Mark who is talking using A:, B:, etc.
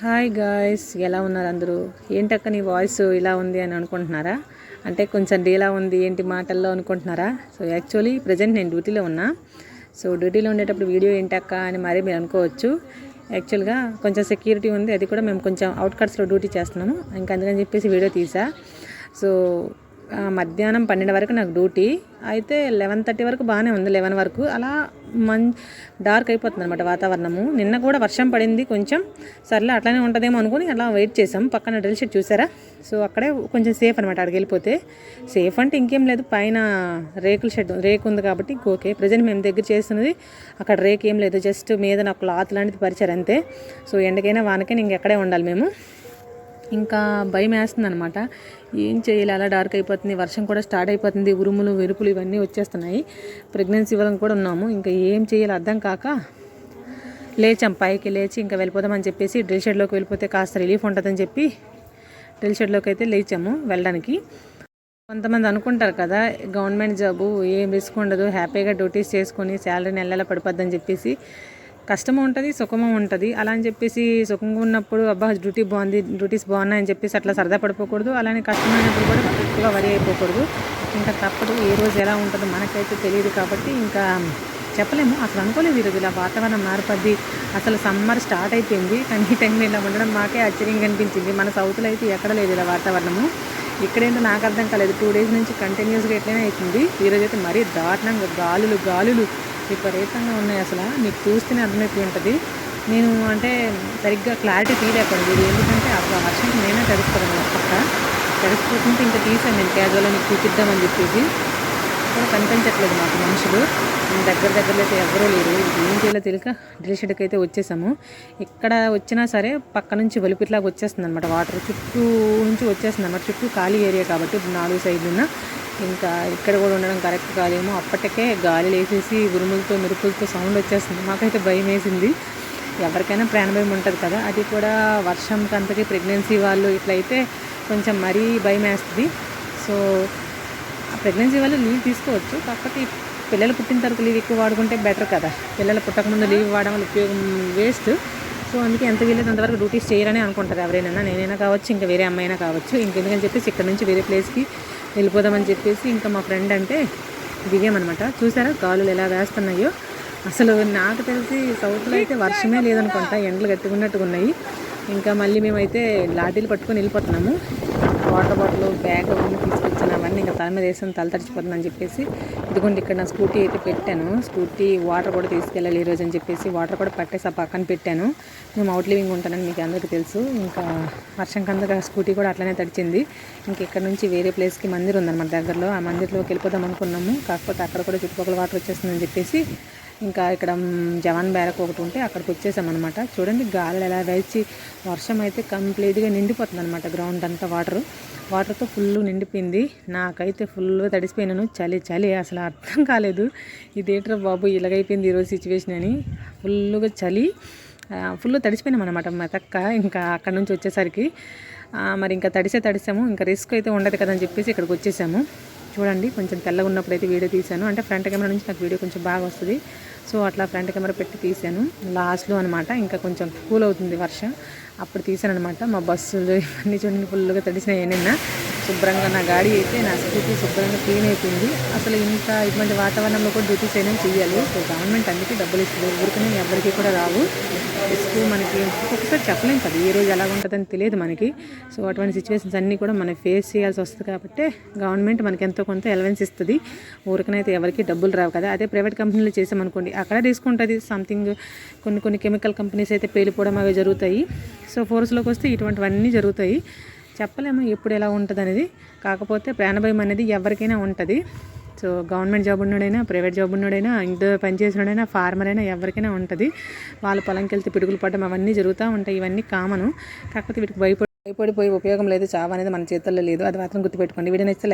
A: Hi guys ఎలా ఉన్నారు అందరూ? ఏంటక్క నీ వాయిస్ ఇలా ఉంది అని అనుకుంటున్నారా? అంటే కొంచెం డీలా ఉంది ఏంటి మాటల్లో అనుకుంటున్నారా? సో యాక్చువల్లీ ప్రజెంట్ నేను డ్యూటీలో ఉన్నా. సో డ్యూటీలో ఉండేటప్పుడు వీడియో ఏంటక్క అని మరీ మీరు అనుకోవచ్చు. యాక్చువల్గా కొంచెం సెక్యూరిటీ ఉంది అది కూడా మేము కొంచెం అవుట్కట్స్లో డ్యూటీ చేస్తున్నాము. ఇంకా అందుకని చెప్పేసి వీడియో తీసా. సో మధ్యాహ్నం పన్నెండు వరకు నాకు డ్యూటీ. అయితే లెవెన్ థర్టీ వరకు బాగానే ఉంది లెవెన్ వరకు. అలా మం డార్క్ అయిపోతుంది అనమాట వాతావరణము. నిన్న కూడా వర్షం పడింది కొంచెం. సర్లే అట్లానే ఉంటుందేమో అనుకుని అలా వెయిట్ చేసాం పక్కన డ్రిల్ షీట్ చూసారా? సో అక్కడే కొంచెం సేఫ్ అనమాట అక్కడికి వెళ్ళిపోతే. సేఫ్ అంటే ఇంకేం లేదు. పైన రేకుల షెడ్ రేకు ఉంది కాబట్టి ఓకే ప్రజెంట్ మేము దగ్గర చేస్తున్నది అక్కడ రేక్ ఏం లేదు. జస్ట్ మీద నాకు క్లాత్ లాంటిది పరిచారు అంతే. సో ఎండకైనా వానకైనా ఇంకెక్కడే ఉండాలి మేము. ఇంకా భయం వేస్తుంది అనమాట ఏం చేయాలి? అలా డార్క్ అయిపోతుంది. వర్షం కూడా స్టార్ట్ అయిపోతుంది. ఉరుములు వెరుపులు ఇవన్నీ వచ్చేస్తున్నాయి. ప్రెగ్నెన్సీ ఇవ్వడం కూడా ఉన్నాము. ఇంకా ఏం చేయాలి అర్థం కాక లేచాం. పైకి లేచి ఇంకా వెళ్ళిపోదామని చెప్పేసి డ్రిల్ షెడ్లోకి వెళ్ళిపోతే కాస్త రిలీఫ్ ఉంటుందని చెప్పి డ్రిల్ షెడ్లోకి అయితే లేచాము వెళ్ళడానికి. కొంతమంది అనుకుంటారు కదా గవర్నమెంట్ జాబు ఏం రిస్క్ ఉండదు. హ్యాపీగా డ్యూటీస్ చేసుకొని శాలరీ నెల పడిపోద్దని చెప్పేసి కష్టము ఉంటుంది సుఖము ఉంటుంది. అలా అని చెప్పేసి సుఖంగా ఉన్నప్పుడు అబ్బా డ్యూటీ బాగుంది డ్యూటీస్ బాగున్నాయని చెప్పేసి అట్లా సరదా పడిపోకూడదు. అలానే కష్టమైనప్పుడు కూడా ఎక్కువగా వరి అయిపోకూడదు. ఇంకా తప్పదు ఏ రోజు ఎలా ఉంటుందో మనకైతే తెలియదు కాబట్టి ఇంకా చెప్పలేము. అసలు అనుకోలేదు ఈరోజు ఇలా వాతావరణం మారిపోద్ది. అసలు సమ్మర్ స్టార్ట్ అయిపోయింది. కానీ ఈ టైంలో ఇలా ఉండడం మాకే ఆశ్చర్యంగా అనిపించింది. మన సౌత్లో అయితే ఎక్కడ లేదు ఇలా వాతావరణము. ఇక్కడేంటో నాకు అర్థం కాలేదు. టూ డేస్ నుంచి కంటిన్యూస్గా ఎట్లనే అవుతుంది. ఈరోజు అయితే మరీ దారుణంగా గాలులు గాలులు. విపరీతంగా ఉన్నాయి అసలు. మీకు చూస్తేనే అర్థమైపోయి ఉంటుంది. నేను అంటే సరిగ్గా క్లారిటీ తీయలేకపోయింది ఇది ఎందుకంటే అసలు వర్షం నేనే తడిసిపోతాను పక్క తడిసిపోతుంటే ఇంకా తీసాను నేను క్యాజువల్గా నీకు చూపిద్దామని చెప్పేసి. కూడా కనిపించట్లేదు మాకు మనుషులు. దగ్గర దగ్గరలో అయితే ఎవరూ లేరు. ఏం చేయాలో తెలియక డ్రిల్ అయితే వచ్చేసాము. ఇక్కడ వచ్చినా సరే పక్క నుంచి వలిపిట్లాగా వచ్చేస్తుంది అనమాట వాటర్. చుట్టూ నుంచి వచ్చేస్తుంది అనమాట చుట్టూ ఖాళీ ఏరియా కాబట్టి నాలుగు సైడ్లున్న ఇంకా ఇక్కడ కూడా ఉండడం కరెక్ట్ కాదేమో. అప్పటికే గాలి వేసేసి ఉరుములతో మెరుపులతో సౌండ్ వచ్చేస్తుంది. మాకైతే భయం వేసింది. ఎవరికైనా ప్రాణభయం ఉంటుంది కదా. అది కూడా వర్షం కంతకి ప్రెగ్నెన్సీ వాళ్ళు ఇట్లయితే కొంచెం మరీ భయం వేస్తుంది. సో ప్రెగ్నెన్సీ వల్ల లీవ్ తీసుకోవచ్చు. కాకపోతే పిల్లలు పుట్టిన తర్వాత లీవ్ ఎక్కువ వాడుకుంటే బెటర్ కదా. పిల్లలు పుట్టకముందు లీవ్ వాడడం వల్ల ఉపయోగం వేస్ట్ సో అందుకే ఎంత వీలైతే అంతవరకు డ్యూటీస్ చేయాలని అనుకుంటారు. ఎవరైనా నేనైనా కావచ్చు ఇంకా వేరే అమ్మాయినా కావచ్చు. ఇంకెందుకని చెప్పేసి ఇక్కడ నుంచి వేరే ప్లేస్కి వెళ్ళిపోదామని చెప్పేసి ఇంకా మా ఫ్రెండ్ అంటే దిగామన్నమాట చూసారా? గాలులు ఎలా వేస్తున్నాయో. అసలు నాకు తెలిసి సౌత్లో అయితే వర్షమే లేదనుకుంటా. ఎండలు గట్టిగున్నట్టుగా ఉన్నాయి. ఇంకా మళ్ళీ మేమైతే లాఠీలు పట్టుకొని వెళ్ళిపోతున్నాము. వాటర్ బాటిల్ బ్యాగ్ అవన్నీ తీసుకొచ్చాను అవన్నీ ఇంకా తల మీద వేసాను తల తడిచిపోతుందని చెప్పేసి ఇదిగోండి ఇక్కడ నా స్కూటీ అయితే పెట్టాను. స్కూటీ వాటర్ కూడా తీసుకెళ్ళాలి ఈరోజు అని చెప్పేసి వాటర్ కూడా పట్టేసి ఆ పక్కన పెట్టాను. మేము అవుట్ లివింగ్ ఉంటానని మీకు అందరికీ తెలుసు. ఇంకా వర్షం కందగా స్కూటీ కూడా అట్లనే తడిచింది. ఇంక ఇక్కడ నుంచి వేరే ప్లేస్కి మందిర్ ఉందన్నమాట దగ్గరలో. ఆ మందిర్లోకి వెళ్ళిపోదాం అనుకున్నాము. కాకపోతే అక్కడ కూడా చుట్టుపక్కల వాటర్ వచ్చేస్తుందని చెప్పేసి ఇంకా ఇక్కడ జవాన్ బ్యారక్ ఒకటి ఉంటే అక్కడికి వచ్చేసామన్నమాట. చూడండి గాలి ఎలా వేసి వర్షం అయితే కంప్లీట్గా నిండిపోతుంది అనమాట గ్రౌండ్ అంతా వాటర్. వాటర్తో ఫుల్ నిండిపోయింది. నాకైతే ఫుల్ తడిసిపోయినాను. చలి చలి అసలు అర్థం కాలేదు. ఇదేంట్రా బాబు ఇలాగైపోయింది ఈరోజు సిచ్యువేషన్ అని. ఫుల్గా చలి ఫుల్ తడిసిపోయినాం అనమాట మెతక్క ఇంకా అక్కడ నుంచి వచ్చేసరికి. మరి ఇంకా తడిసే తడిసాము. ఇంకా రిస్క్ అయితే ఉండదు కదని చెప్పేసి ఇక్కడికి వచ్చేసాము. చూడండి కొంచెం తెల్లగా ఉన్నప్పుడు అయితే వీడియో తీశాను. అంటే ఫ్రంట్ కెమెరా నుంచి నాకు వీడియో కొంచెం బాగా వస్తుంది. సో అట్లా ఫ్రంట్ కెమెరా పెట్టి తీశాను. లాస్ట్లో అనమాట ఇంకా కొంచెం కూల్ అవుతుంది వర్షం. అప్పుడు తీశాను అనమాట మా బస్సులు ఇవన్నీ చూడండి ఫుల్గా తడిసినాయి నిన్న. శుభ్రంగా నా గాడి అయితే నా స్కూటీ శుభ్రంగా క్లీన్ అయిపోయింది. అసలు ఇంత ఇటువంటి వాతావరణంలో కూడా డ్యూటీస్ అయినా చేయాలి సో గవర్నమెంట్ అందుకే డబ్బులు ఇస్తుంది ఊరికనే ఎవరికి కూడా రావు. రిస్క్ మనకి ఒక్కొక్కసారి చెప్పలేం కదా ఏ రోజు ఎలా ఉంటుందని తెలియదు మనకి. సో అటువంటి సిచ్యువేషన్స్ అన్నీ కూడా మనం ఫేస్ చేయాల్సి వస్తుంది కాబట్టి గవర్నమెంట్ మనకి ఎంతో కొంత ఎలవెన్స్ ఇస్తుంది. ఊరికనైతే ఎవరికి డబ్బులు రావు కదా. అదే ప్రైవేట్ కంపెనీలు చేసామనుకోండి అక్కడ తీసుకుంటుంది సంథింగ్ కొన్ని కొన్ని కెమికల్ కంపెనీస్ అయితే పేలిపోవడం అవి జరుగుతాయి. సో ఫోర్స్లోకి వస్తే ఇటువంటివన్నీ జరుగుతాయి. చెప్పలేము ఎప్పుడు ఎలా ఉంటుంది అనేది కాకపోతే ప్రాణభయం అనేది ఎవరికైనా ఉంటుంది. సో గవర్నమెంట్ జాబ్ ఉన్నోడైనా ప్రైవేట్ జాబ్ ఉన్నోడైనా ఇంట్లో పనిచేసినోడైనా ఫార్మర్ అయినా ఎవరికైనా ఉంటుంది. వాళ్ళ పొలంకి వెళ్తే పిడుగులు పడడం అవన్నీ జరుగుతూ ఉంటాయి. ఇవన్నీ కామను. కాకపోతే వీటికి భయపడి భయపడిపోయి ఉపయోగం లేదు. చావు అనేది మన చేతుల్లో లేదు. అది మాత్రం గుర్తుపెట్టుకోండి. వీడియో నచ్చితే